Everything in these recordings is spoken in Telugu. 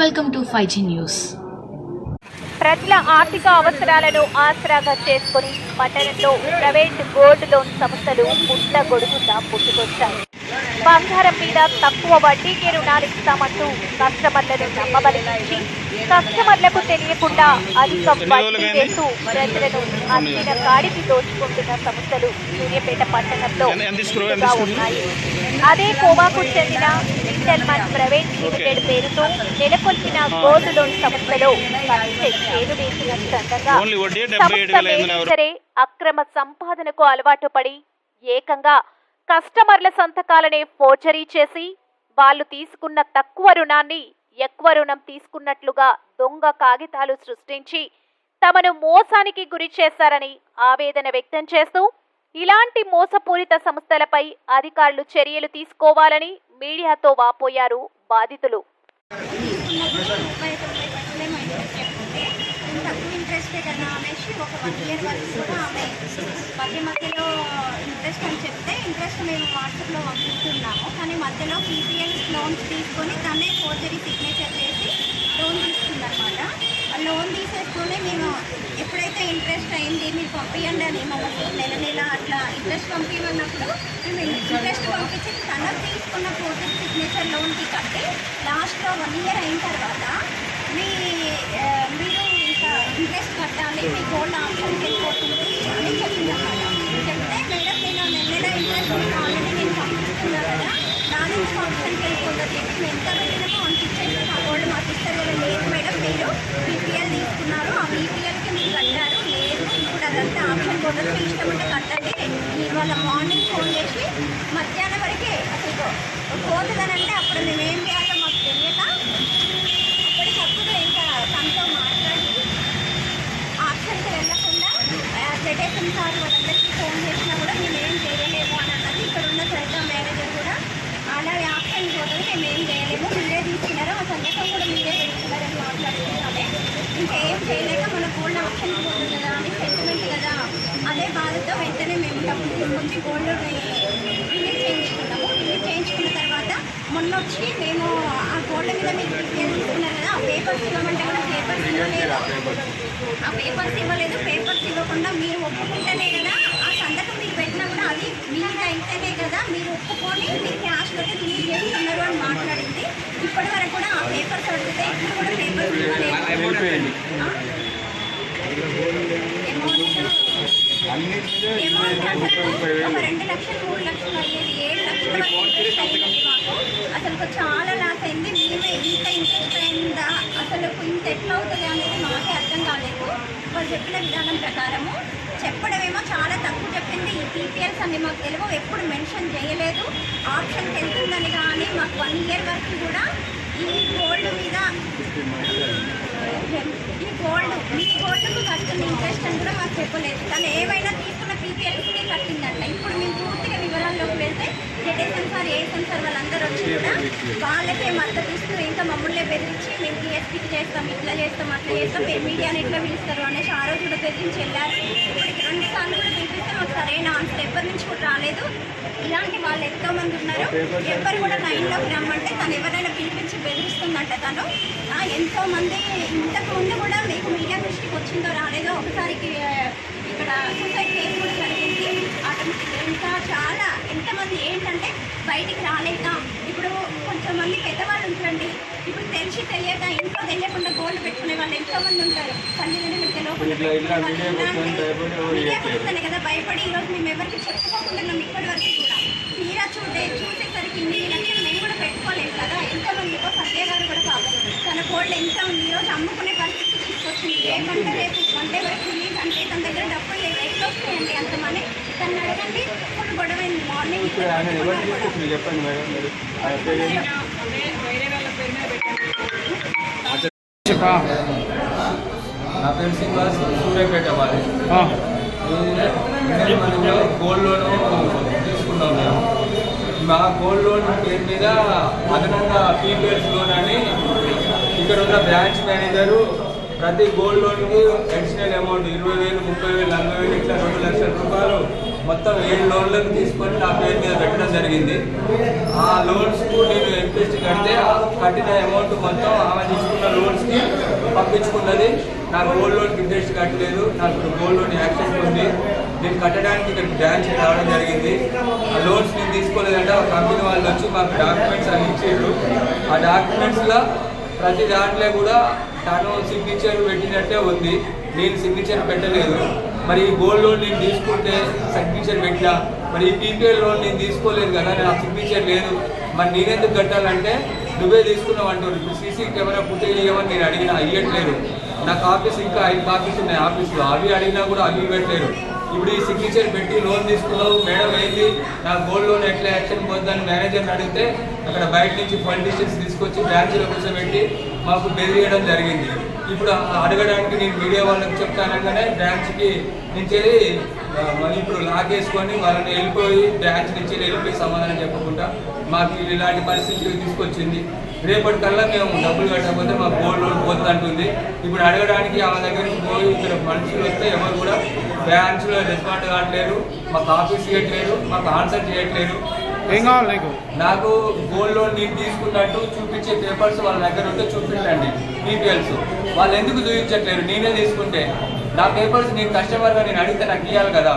Welcome to five G news ప్రజల ఆర్థిక అవసరాలను ఆసరాగా చేసుకుని పట్టణంలో ప్రైవేట్ గోల్డ్ లోన్ సంస్థలు పుట్ట గొడుగుతా పుట్టుకొచ్చాయి. బంగారం మీద తక్కువ వడ్డీకి రుణాలు ఇస్తామంటూ కస్టమర్లను నమ్మబలించి కస్టమర్లకు తెలియకుండా అధిక వడ్డీ వేస్తూ ప్రజలను అందిన కాడికి దోచుకుంటున్న సంస్థలు సూర్యాపేట పట్టణంలో ఉన్నాయి. అదే కోవాకు చెందిన ప్రైవేట్ లిమిటెడ్ పేరుతో నెలకొల్పిన గోల్డ్ లోన్ సంస్థలో చేరు వేసిన సరే అక్రమ సంపాదనకు అలవాటు పడి ఏకంగా కస్టమర్ల సంతకాలనే ఫోర్జరీ చేసి వాళ్ళు తీసుకున్న తక్కువ రుణాన్ని ఎక్కువ రుణం తీసుకున్నట్లుగా దొంగ కాగితాలు సృష్టించి తమను మోసానికి గురి చేశారని ఆవేదన వ్యక్తం చేస్తూ ఇలాంటి మోసపూరిత సంస్థలపై అధికారులు చర్యలు తీసుకోవాలని మీడియాతో వాపోయారు బాధితులు. ముప్పై అనేసి ఒక వన్ ఇయర్ వరకు కూడా ఆమె మధ్య మధ్యలో ఇంట్రెస్ట్ అని చెప్తే ఇంట్రెస్ట్ మేము వాట్సాప్లో పంపిస్తున్నాము. కానీ మధ్యలో పీపీఎల్ లోన్స్ తీసుకొని తనే ఫోర్జరీ సిగ్నేచర్ చేసి లోన్ తీసుకుందనమాట ఆ లోన్ తీసేసుకొని మేము ఎప్పుడైతే ఇంట్రెస్ట్ అయింది మీరు పంపించండి అని మమ్మల్ని నెల నెల అట్లా ఇంట్రెస్ట్ పంపించమన్నప్పుడు మేము ఇంట్రెస్ట్ పంపించి తన తీసుకున్న ఫోర్జరీ సిగ్నేచర్ లోన్కి కట్టి లాస్ట్లో వన్ ఇయర్ అయిన తర్వాత మీ మీరు ఇంట్రెస్ట్ కట్టాలి మీ గోల్డ్ ఆప్షన్ వెళ్ళిపోతుంది అని చెప్పింది చెప్తే మేడం నేను నెల ఇంట్రెస్ట్ ఆల్రెడీ నేను పంపిస్తున్నా కదా. దాని నుంచి ఆప్షన్కి వెళ్ళిపోతుంది నేను ఎంత పెట్టినా అంత ఇచ్చేసి మా గోల్డ్ మాకు ఇస్తారు కదా. లేదు మేడం మీరు బీపీఎల్ తీసుకున్నారు. ఆ బీపీఎల్కి మీరు కట్టారు. లేదు ఇప్పుడు అదంతా ఆప్షన్ పోతుంది మీ ఇష్టం ఉంటే కట్టండి. మీరు వాళ్ళ మార్నింగ్ ఫోన్ చేసి మధ్యాహ్నం వరకే అసలు పోతుందనంటే అప్పుడు మేము ఏం చేయాలో మాకు తెలియక అప్పటికప్పుడు ఇంకా తనతో మాట్లాడి ఆప్షన్కి వెళ్ళకుండా జడేషన్ సార్ వాళ్ళందరికీ ఫోన్ చేసినా కూడా మేము ఏం చేయలేము అని అన్నది ఇక్కడ ఉన్న శ్రద్ధ మేనేజర్ కూడా అలాగే ఆప్షన్ పోతుంది మేము ఏం చేయలేము మీరే తీసుకున్నారు ఆ సందేశం కూడా మీరే పెడుతున్నారని మాట్లాడుతున్నామే ఇంకా ఏం చేయలేక మన గోల్డ్ ఆప్షన్కి పోతుంది కదా అని సెంటిమెంట్ కదా అదే బాధతో డబ్బులు తీసుకొచ్చి గోల్డ్ రిలీజ్ చేయించుకున్నాము రిలీజ్ చేయించుకున్న తర్వాత మొన్న వచ్చి మేము ఆ గోల్డ్ మీద మీకు డీటెయిల్స్ కదా ఆ పేపర్స్ ఇవ్వమంటే కూడా పేపర్స్ ఇవ్వలేదు. ఆ పేపర్స్ ఇవ్వలేదు పేపర్స్ ఇవ్వకుండా మీరు ఒప్పుకుంటేనే కదా ఆ సంతకం మీకు పెట్టినా కూడా అది మీది అయితేనే కదా మీరు ఒప్పుకొని మీరు క్యాష్లోనే రిలీజ్ చేస్తున్నారు అని మాట్లాడింది. ఇప్పటి వరకు కూడా ఆ పేపర్స్ అడిగితే ఇప్పుడు కూడా పేపర్స్ ఇవ్వలేదు. అసలు ఒక రెండు లక్షలు మూడు లక్షలు అయ్యేది ఏడు లక్షల అసలు చాలా లాస్ అయింది. మేమే ఇంత ఇంట్రెస్ట్ అయిందా? అసలు ఇంత ఎట్లా అవుతుంది అనేది మాకే అర్థం కాలేదు. వాళ్ళు చెప్పిన విధానం ప్రకారము చెప్పడమేమో చాలా తక్కువ చెప్పింది. ఈ డీటెయిల్స్ అన్ని మాకు తెలియవు. ఎప్పుడు మెన్షన్ చేయలేదు. ఆప్షన్కి వెళ్తుందని కానీ మాకు వన్ ఇయర్ వరకు కూడా ఈ గోల్డ్ మీద గోల్డ్ మీ గోల్డ్కు కడుతున్న ఇంట్రెస్ట్ అని కూడా మాకు చెప్పలేదు. తను ఏవైనా తీసుకున్న పీపీఎల్స్కి కట్టిందంట. ఇప్పుడు మేము పూర్తిగా వివరాల్లోకి వెళ్తే జడేసన్ సార్ ఏసన్ సార్ వాళ్ళందరూ వచ్చి కూడా వాళ్ళకే మద్దతు ఇస్తూ ఇంకా మమ్మల్ని బెదిరించి మేము టీఎస్పీకి చేస్తాం ఇట్లా చేస్తాం అట్లా చేస్తాం మీరు మీడియాని ఎట్లా పిలుస్తారు అనేసి ఆ రోజు కూడా బెదిరించి వెళ్ళారు. ఇప్పటికి రెండు సార్లు కూడా పిలిపిస్తే మాకు సరైన ఆన్సర్ ఎవరి నుంచి కూడా రాలేదు. ఇలాంటి వాళ్ళు ఎంతో మంది ఉన్నారు. ఎవరు కూడా లైన్లోకి రమ్మంటే తను ఎవరైనా పిలిపించి బెదిరిస్తుందంట తను. ఎంతో మంది ఇంతకు ముందు కూడా మీకు మీడియా దృష్టికి వచ్చిందో రాలేదో ఒకసారికి ఇక్కడ సూసైడ్ కేసు కూడా జరిగింది. ఆటోమేటిక్ ఇంకా చాలా ఎంతమంది ఏంటంటే బయటికి రాలేక ఇప్పుడు కొంచెం మంది పెద్దవాళ్ళు ఉంటారండి. ఇప్పుడు తెలిసి తెలియక ఇంట్లో తెలియకుండా గోల్డ్ పెట్టుకునే వాళ్ళు ఎంతో మంది ఉంటారు తల్లిదండ్రులకు తెలియకుండా కదా భయపడి ఈరోజు మేము ఎవరికి చెప్పుకోకుండా ఇప్పటి వరకు కూడా. తీరా చూడే చూసేసరికి ఇన్ని లక్షలు మేము కూడా పెట్టుకోలేము కదా. ఎంతో మందికో సత్య గారు కూడా పాపం తన గోల్డ్ ఎంత ఉంది ఈరోజు అమ్ముకునే పరిస్థితి తీసుకొచ్చింది. రేపంటే రేపు వన్ డే వరకు రిలీజ్ అంటే తన దగ్గర డబ్బులు లేవు. ఎట్లా వస్తాయండి అంత మనీ? తను అడగండి ఇప్పుడు చెప్పండి మేడం. మీరు ఆ పేరు ఏంటి? నా పేరు శ్రీనివాస్. సూర్యాపేట వారి. మనలో గోల్డ్ లోన్ తీసుకున్నాం మేము. మా గోల్డ్ లోన్ పేరు మీద అదనంగా పీపీఎల్స్ లోన్ అని ఇక్కడ ఉన్న బ్రాంచ్ మేనేజరు ప్రతి గోల్డ్ లోన్కి అడిషనల్ అమౌంట్ ఇరవై వేలు ముప్పై వేలు నలభై వేలు ఇట్లా రెండు లక్షల రూపాయలు మొత్తం ఏడు లోన్లను తీసుకొని నా పేరు మీద పెట్టడం జరిగింది. ఆ లోన్స్కు నేను ఇంట్రెస్ట్ కడితే కట్టిన అమౌంట్ మొత్తం ఆమె తీసుకున్న లోన్స్కి పంపించుకున్నది. నాకు గోల్డ్ లోన్కి ఇంట్రెస్ట్ కట్టలేదు. నాకు గోల్డ్ లోన్ యాక్సెస్ ఉంది. నేను కట్టడానికి ఇక్కడ బ్రాంచ్ రావడం జరిగింది. ఆ లోన్స్ నేను తీసుకోలేదంటే ఆ కంపెనీ వాళ్ళు వచ్చి మాకు డాక్యుమెంట్స్ అన్ని ఇచ్చారు. ఆ డాక్యుమెంట్స్లో ప్రతి దాంట్లో కూడా తను సిగ్నేచర్ పెట్టినట్టే ఉంది. నేను సిగ్నేచర్ పెట్టలేదు. మరి ఈ గోల్డ్ లోన్ నేను తీసుకుంటే సిగ్నేచర్ పెట్టా మరి ఈ పీపీఎల్ లోన్ నేను తీసుకోలేదు కదా నా సిగ్నేచర్ లేదు. మరి నేనెందుకు కట్టాలంటే నువ్వే తీసుకున్నావు అంటారు ఇప్పుడు సీసీ కెమెరా ఫుటేజ్ ఇవ్వమని నేను అడిగినా ఇవ్వట్లేదు నాకు ఆఫీస్ ఇంకా ఐదు కాపీస్ ఉన్నాయి ఆఫీస్లో అవి అడిగినా కూడా అవి ఇవ్వట్లేదు. ఇప్పుడు ఈ సిగ్నేచర్ పెట్టి లోన్ తీసుకున్నావు మేడం అయింది నా గోల్డ్ లోన్ ఎట్లా యాక్షన్ పొందని మేనేజర్ని అడిగితే అక్కడ బయట నుంచి పొలిటీషియన్స్ తీసుకొచ్చి బ్రాంచ్లో కూర్చోబెట్టి మాకు బెదిరియడం జరిగింది. ఇప్పుడు అడగడానికి నేను మీడియా వాళ్ళకి చెప్తానగానే బ్రాంచ్కి నుంచి మరి ఇప్పుడు లాక్ వేసుకొని వాళ్ళని వెళ్ళిపోయి బ్రాంచ్ నుంచి వెళ్ళిపోయి సమాధానం చెప్పకుండా మాకు ఇలాంటి పరిస్థితి తీసుకొచ్చింది. రేపటికల్లా మేము డబ్బులు కట్టకపోతే మాకు గోల్డ్ లోన్ పోతుంది అంటుంది. ఇప్పుడు అడగడానికి ఆమె దగ్గరికి పోయి ఇక్కడ మనుషులు వస్తే ఎవరు కూడా బ్రాంచ్లో రెస్పాండ్ కావట్లేరు మాకు ఆఫీస్ చేయట్లేదు మాకు ఆన్సర్ చేయట్లేదు. ఏం కావాలి నీకు? నాకు గోల్డ్ లోన్ నేను తీసుకున్నట్టు చూపించే పేపర్స్ వాళ్ళ దగ్గర ఉంటే చూపించండి. పీపీఎల్స్ వాళ్ళు ఎందుకు చూపించట్లేరు నేనే తీసుకుంటే. నా పేపర్స్ నేను కస్టమర్గా నేను అడిగితే నాకు ఇవ్వాలి కదా.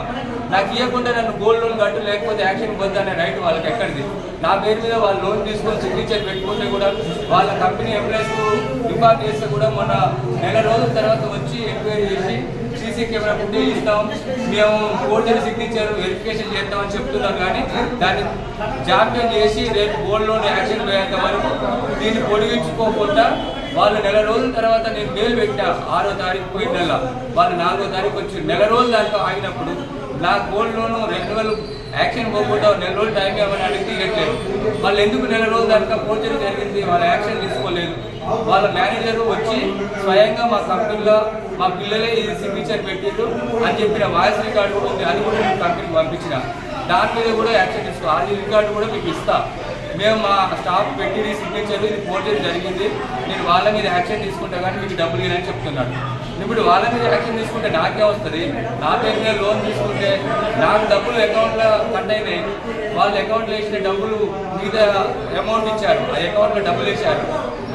నాకు ఇవ్వకుండా నన్ను గోల్డ్ లోన్ కట్టు లేకపోతే యాక్షన్ పొందనే రైట్ వాళ్ళకి ఎక్కడిది? నా పేరు మీద వాళ్ళు లోన్ తీసుకొని సిగ్నేచర్ పెట్టుకుంటే కూడా వాళ్ళ కంపెనీ ఎంప్లాయీస్ రిపార్ట్ చేస్తే కూడా మొన్న నెల రోజుల తర్వాత వచ్చి ఎంక్వైరీ చేసి సీసీ కెమెరా ఫుటేజ్ ఇస్తాం. మేము ఓటర్ సిగ్నేచర్ వెరిఫికేషన్ చేస్తామని చెప్తున్నారు కానీ దాన్ని జాప్యం చేసి రేపు గోల్డ్ లోన్ యాక్షన్ పోయేంత వరకు దీన్ని పొడిగించుకోకుండా వాళ్ళు నెల రోజుల తర్వాత నేను బెయిల్ పెట్టా ఆరో తారీఖు పోయిన నెల. వాళ్ళు నాలుగో తారీఖు వచ్చి నెల రోజుల దాకా ఆగినప్పుడు నా గోల్డ్ లోను రెన్యువల్ యాక్షన్ పోకుండా నెల రోజులు టైం ఇవ్వమని అడిగితే ఇవ్వట్లేదు వాళ్ళు ఎందుకు నెల రోజుల దాకా పోర్చరీ జరిగింది? వాళ్ళ యాక్షన్ తీసుకోలేదు. వాళ్ళ మేనేజర్ వచ్చి స్వయంగా మా కంపెనీలో మా పిల్లలే ఇది సిగ్నేచర్ పెట్టిండ్రు అని చెప్పిన వాయిస్ రికార్డు కూడా ఉంది. అది కూడా నేను కంపెనీకి పంపించిన. దాని మీద కూడా యాక్షన్ తీసుకో. అది రికార్డు కూడా మీకు ఇస్తాను మేము మా స్టాఫ్ పెట్టి సిగ్నేచర్ ఇది పోర్టేజ్ జరిగింది. నేను వాళ్ళ మీద యాక్షన్ తీసుకుంటా కానీ మీకు డబ్బులు ఇవ్వని చెప్తున్నాడు. ఇప్పుడు వాళ్ళ మీద యాక్షన్ తీసుకుంటే నాకే వస్తుంది. నా పేరు మీద లోన్ తీసుకుంటే నాకు డబ్బులు అకౌంట్లో కట్ అయినాయి. వాళ్ళ అకౌంట్లో వేసిన డబ్బులు మీద అమౌంట్ ఇచ్చారు. ఆ అకౌంట్లో డబ్బులు ఇచ్చారు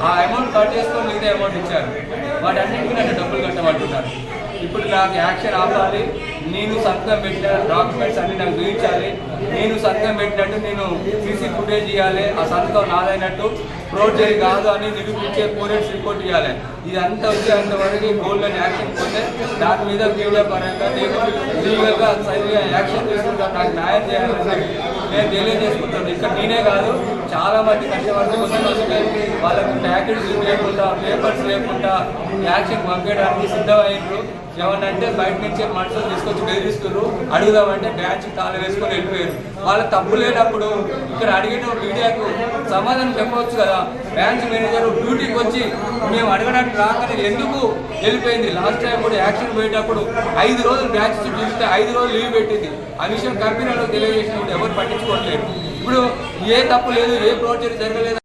ఆ అమౌంట్ కట్ చేసుకొని మిగతా అమౌంట్ ఇచ్చారు. వాటి అన్నింటికీ నన్ను డబ్బులు కట్టబడుతున్నారు ఇప్పుడు నాకు యాక్షన్ ఆపాలి. నేను సంతకం పెట్టిన డాక్యుమెంట్స్ అన్ని నాకు చూపించాలి. నేను సంతకం పెట్టినట్టు నేను సీసీ ఫుటేజ్ ఇవ్వాలి ఆ సంతకం నాదైనట్టు ప్రోజరీ కాదు అని నిరూపించే పోలీస్ రిపోర్ట్ ఇవ్వాలి ఇదంతా వచ్చేంత వరకు గోల్డ్ అని యాక్షన్ పోతే దాని మీద మీడియా పరంగా నేను లీగల్గా సరిగా యాక్షన్ తీసుకుంటాను నాకు న్యాయం చేయాలని నేను తెలియజేసుకుంటాను. ఇక్కడ నేనే కాదు చాలా మంది కష్టపడి కొంచెం వస్తే వాళ్ళకు లేకుండా పేపర్స్ లేకుండా యాక్షన్ పంపేయడానికి సిద్ధమయ్యారు ఏమన్నంటే బయట నుంచి మనుషులు తీసుకొచ్చి బెదిరిస్తున్నారు అడుగుదామంటే బ్యాచ్ తాళ వేసుకొని వెళ్ళిపోయారు. వాళ్ళ తప్పు లేనప్పుడు ఇక్కడ అడిగిన మీడియాకు సమాధానం చెప్పవచ్చు కదా? బ్రాంచ్ మేనేజర్ డ్యూటీకి వచ్చి మేము అడగడానికి రాగానే ఎందుకు వెళ్ళిపోయింది? లాస్ట్ టైం కూడా యాక్షన్ పోయేటప్పుడు ఐదు రోజులు బ్రాంచ్ చూస్తే ఐదు రోజులు లీవ్ పెట్టింది. ఆ విషయం కంపెనీలో తెలియజేసినప్పుడు ఎవరు పట్టించుకోవట్లేదు. ఇప్పుడు ఏ తప్పు లేదు ఏ ప్రాజెక్ట్ జరగలేదు